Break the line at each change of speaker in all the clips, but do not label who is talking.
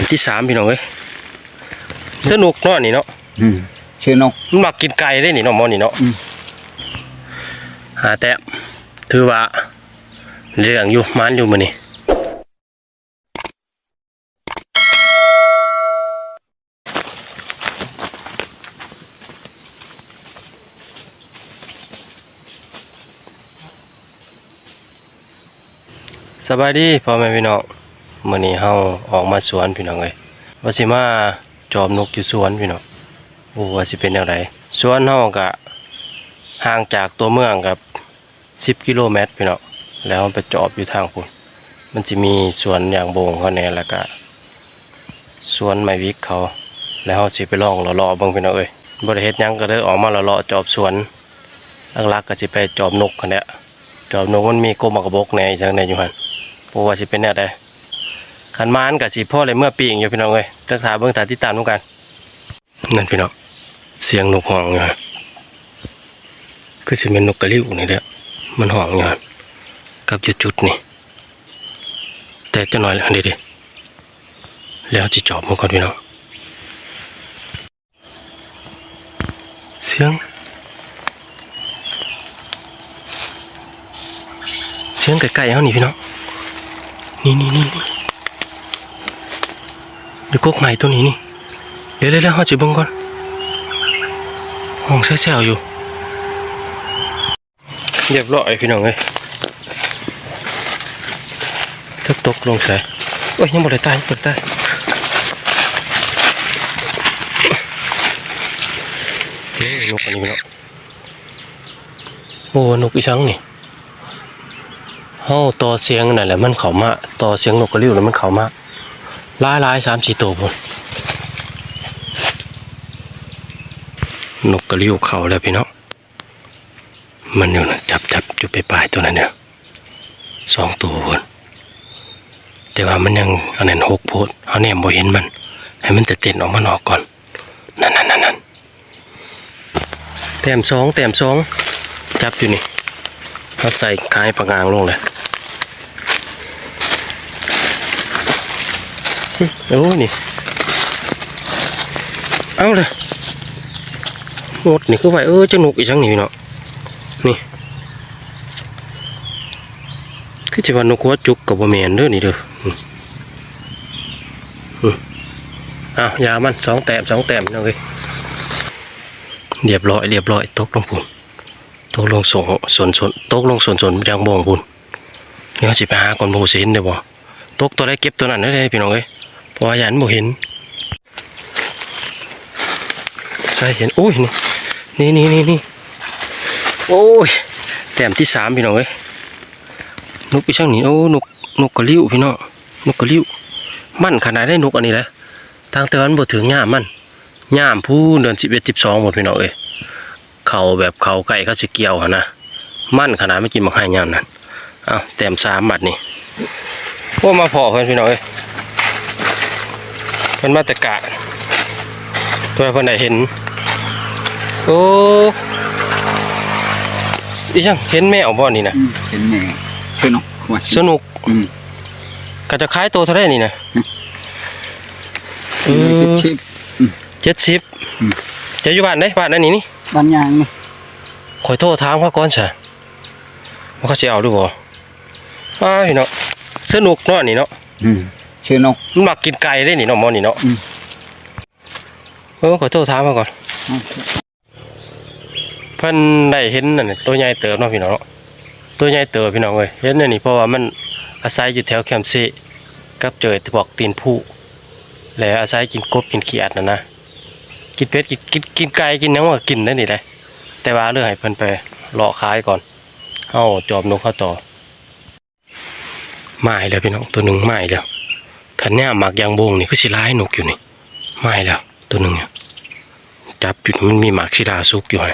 มที่สามพี่น้องเอ้ยสนุกเนาะนี่เนาะ
อืมชื่อนก
มันมักกินไก่ได้นี่เนาะหมอนี่เนาะ
อืม
หาแต้มถือว่าเรื่องอยู่มันอยู่มื้อนี้สบายดีพ่อแม่พี่น้อง มื้อนี้เฮาออกมาสวนพี่น้องเอ้ยว่าสิมาจอมนกอยู่สวนพี่น้องโอ้ว่าสิเป็นแนวใดสวนเฮาก็ห่างจากตัวเมืองกับ 10 กิโลเมตรพี่น้องแล้วมันไปจอบอยู่ทางพุ่นมันจะมีสวนอย่างโบงเขาแน่แล้วก็สวนไม้วิกเขา แล้วเฮาสิไปลองเลาะๆบิ่งพี่น้องเอ้ยบ่ได้เฮ็ดยังก็เลยออกมาเลาะๆจอบสวนหลักๆก็สิไปจอบนกกันแหละจอบนกมันมีกลมกระบอกแน่จังได๋อยู่หั่นบ่ว่าสิเป็นแนวใด คันมานก็สิพ่อเลยเมื่อปีงอยู่พี่น้องเอ้ยตักถาเบิ่งถาติดตามนํกันนั่นพี่น้องเสียงนกฮ้องอยู่หั่นคือสิเป็นนกกระลิ้วนี่แหละมันฮ้องอยู่หั่นกับจุดๆนี่ แต่จะหน่อยแล้วเดี๋ยวดิแล้วจะจอบมันก่อนพี่น้องเสียง เสียงไก่ๆเขานี่พี่น้องนี่นี่นี่นี่ ดี๋ยวกกใหม่ตัวนี้นี่ เดี๋ยวเดี๋ยวเขาจะเบิ่งก่อนห้องแซวๆอยู่เรียบร้อยพี่น้องเอ้ยทึกตกลงใส่โอ้ยยังบ่ได้ตายยังบ่ได้ตายนี่นกอันนี้พี่น้องโอ้นกอีสังนี่เฮาต่อเสียงนั่นแหละมันเข้ามาต่อเสียงนกกระลิ้วแล้วมันเข้ามา ลายหลายสามสี่ตัวพุ่นนกกระลิ้วเข้าแล้วพี่น้องมันอยู่นะจับจับอยู่ไปปลายตัวนั้นเนี่ยสองตัวพุ่นแต่ว่ามันยังอันนั้นหกโพดเอาแนมบ่เห็นมัน ให้มันแต่เต้นออกมานอกก่อนนั่นนั่นนั่นนั่นแต้มสองแต้มสองจับอยู่นี่เขาใส่คายปลางางลงเลย โอ้นี่ เอาเลยหมดนี่คือไปเออจะหนุกอีกจังนี่เนาะนี่คือจะว่านกหัวจุกกับบ่แมนเด้อนี่เด้ออืออ้าวยามันสองแต้มสองแต้มเนาะเว้ยเรียบร้อยเรียบร้อยตกลงปุ่นตกลงส่งส่วนส่วนตกลงส่วนส่วนยางบ่งพุ่นเดี๋ยสิไปหาคนบ่เห็นเด้อบ่ตกตัวได้เก็บตัวนั้นได้พี่น้องเอ้ย พราะว่ายันบ่เห็นใช่เห็นโอ้ยนี่นี่นี่นี่นโอ้ยแต้มที่สามพี่น้องเอ้ยนกอีช่างนี่โอ้นกนกกระลิ้วพี่น้องนกกระลิ้วมันขนาดได้นกอันนี้แหละทางตะวันบ่ถึงย่ามมันย่ามผู้เดือน11 12หมดพี่น้องเอ้ยเขาแบบเขาไก่เขาสิเกี่ยวหนะมั่นขนาดไม่กินมักให้ยามนั้นเอาแต้มสามบัดนี่พวกมาพอเพื่อนพี่น้องเอ้ย เพิ่นมาแตะกะตัวเพิ่นได้เห็น โอ้อีจังเห็นแมวบ่นี่นะ
อืมเป็นแม่ชื่อนกว่า
สนุก
อืม
ก็จะคล้ายตัวเท่าไรนี่นะเอ
เป็น
อ
ชิป
เจ็ดสิบ
อืม
จะอยู่บ้านไหนบ้านอันนี้นี่
บ้านยางนี่
ขอยโทษถามเขาก่อนซะว่าเขาสิเอาหรือบ่อ้ายเนาะสนุกเนาะนี่เนาะ
อืม ชื่อนก
มันมักกินไก่ได้นี่เนาะหมอนี่เนาะ
อืม
เออขอโทษถามมาก่อน
อืม
เพิ่นได้เห็นนั่นน่ะตัวใหญ่เติบเนาะพี่น้องเนาะตัวใหญ่เติบพี่น้องเอ้ยเห็นอันนี่เพราะว่ามันอาศัยอยู่แถวแคมป์ซีกับเจอที่บอกตีนผู้แล้วอาศัยกินกบกินเขียดน่ะนะกินเป็ดกินกินกินไก่กินหยังว่ากินได้นี่แหละแต่ว่าเรื่องให้เพิ่นไปเลาะขายก่อนเฮาจอบนกเข้าต่อไม้แล้วพี่น้องตัวหนึงไม้แล้ว คันเนี้ยหมักยางโบงนี่คือสิร้ายนกอยู่นี่ไม่แล้วตัวหนึ่งเนี่ยจับอยู่มันมีหมากชิลาซุกอยู่ไง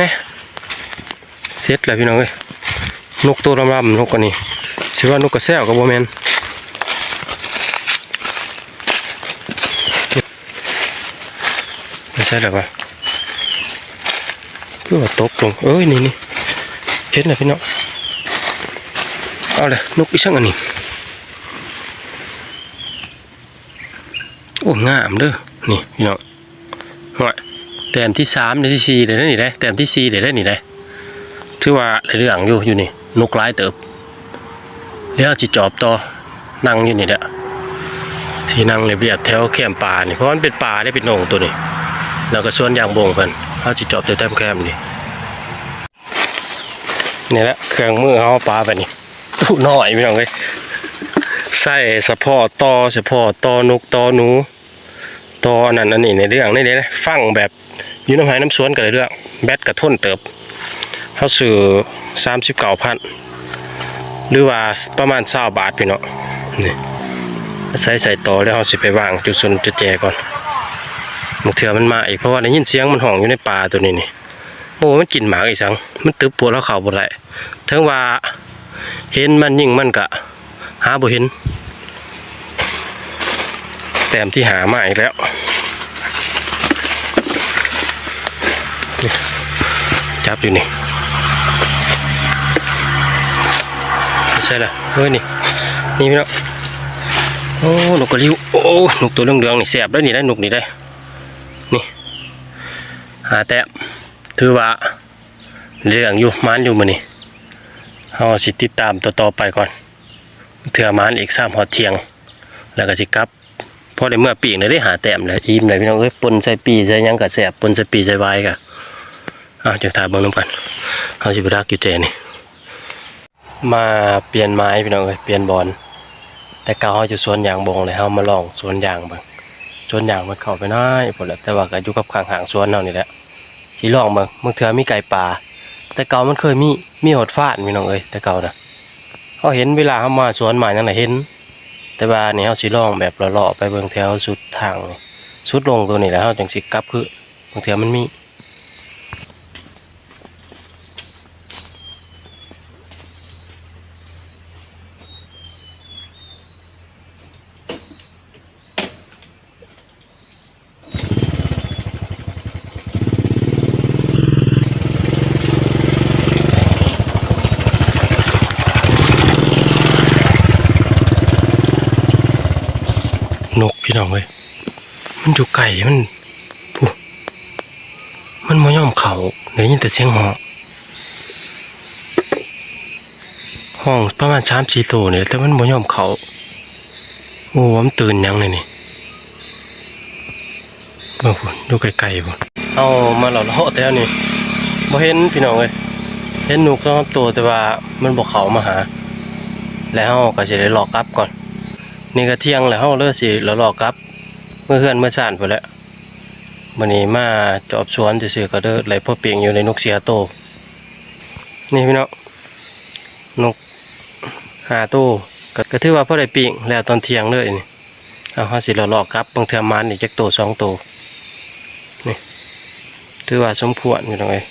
นี่เสร็จแล้วพี่น้องเอ้ยนกตัวรำๆนกกันนี่ชื่อว่านกกระแซวกับโบแมนไม่ใช่หรอวะเพื่อตกลงเอ้ยนี่นี่เห็นแล้วพี่น้องเอาเลยนกอีช่างอันนี้ งามเด้อนี่พี่น้องห่วยแต้มที่สามแต้มที่สี่เดี๋ยวได้นี่ได้แต้มที่สี่เดี๋ยวได้นี่ได้ถือว่าเรื่องอยู่อยู่นี่นกหลายเติบเดี๋ยวจิจอบต่อนั่งอยู่นี่แหละสีนั่งเรียบๆแถวแคมป่านี่เพราะมันเป็นป่าได้เป็นหนงตัวนี้แล้วก็สวนยางบงเพิ่นเขาจิจอบแถวแต้มแคมนี่นี่แหละเครื่องมือเขาเอาปลาไปนี่ตู้น้อยพี่น้องเอ้ยใส่สะพอต่อสะพอต่อนกต่อหนู ต่ออันนั้นอันนี้ในเรื่องนี่เด้นะฟังแบบยูน้ำหายน้ำสวนกันเลยเรื่องแบตกระทุ่นเติบเขาซื้อสามสิบเก้าพันหรือว่าประมาณเศร้าบาทพี่เนาะนี่ใส่ใส่ต่อแล้วเขาสิไปวางจุดส่วนจุดแจก่อนบางเถื่อมันมาอีกเพราะว่าได้ยินเสียงมันห้องอยู่ในป่าตัวนี้นี่โอ้มันกินหมากอีกสังมันตึบปวดแล้วเข่าบดไหลทั้งว่าเห็นมันยิ่งมันกะหาบ่เห็น แต้มที่หามาอีกแล้วจับอยู่นี่ใช่ละเฮ้ยนี่นี่พี่น้องโอ้นกกระริ้วโอ้นกตัวเหลืองๆนี่แสบแล้วนี่ได้นกนี่ได้นี่หาแต้มถือว่าเรื่องอยู่มันอยู่มือนี่เอาสิติดตามตัวต่อไปก่อนเถื่อมานอีกสามหอดเทียง แล้วก็สิกลับ พอได้เมื่อปีกเลยได้หาแต้มเลยอิ่มเลยพี่น้องเอ้ยปนใส่ปีใส่ยังกะแสบปนใส่ปีใส่ไว้กะอ้าวจะถ่ายเบิ่งน้ำกันเอาสิบรักอยู่เจนี่มาเปลี่ยนไม้พี่น้องเอ้ยเปลี่ยนบอลแต่เก่าเขาจะสวนยางบงเลยเขามาลองสวนยางบิ่งสวนยางมันเข้าไปน้อยพอแล้วแต่ว่าก็อยู่กับข้างหางสวนเนานี่แหละสิลองบิ่งบางเถื่อมีไก่ป่าแต่เก่ามันเคยมีมีหดฟาดพี่น้องเอ้ยแต่เก่านะเขาเห็นเวลาเขามาสวนใหม่นั่นแหละเห็น แต่ว่านี่เขาสิลองแบบเลาะๆไปเบิ่งแถวสุดทาง สุดลงตัวนี้แหล้วเขาจังสิกลับคือบางเถวมันมี พี่น้องเว้ยมันอยู่ไก่มันผู้มันมาย่อมเขาเดี๋ยวยินแต่เสียงหอห้องประมาณสามสี่ตัวเนี่ยแต่มันมาย่อมเขาโอ้มันตื่นยังเลยนี่บิ่งพุ่นดูไกลๆพุ่เอามาหล่อเลาะแต่นี่บ่เห็นพี่น้องเว้ยเห็นหนูกสองตัวแต่ว่ามันบอกเขามาหา แล้วเราก็จะได้หลอกกลับก่อน นี่ก็เที่ยงแล้วเฮาเลิกสิแล้วรอกลับ เมื่อเฮือนเมื่อซ่านพุ่นแหล้วมื้อนี้มาจอบสวนซื่อๆก็เด้อไหลพ่อเปียงอยู่ในนกเสียโต นี่พี่น้องนกหาโตก็กถือว่าพ่อได้ปีงแล้วตอนเที่ยงเลยนี่เอาเฮาสิแล้วรอกลับบางเทื่อมันอีกจักโตสองโตนี่ถือว่าสมควรพี่น้องเอ้ย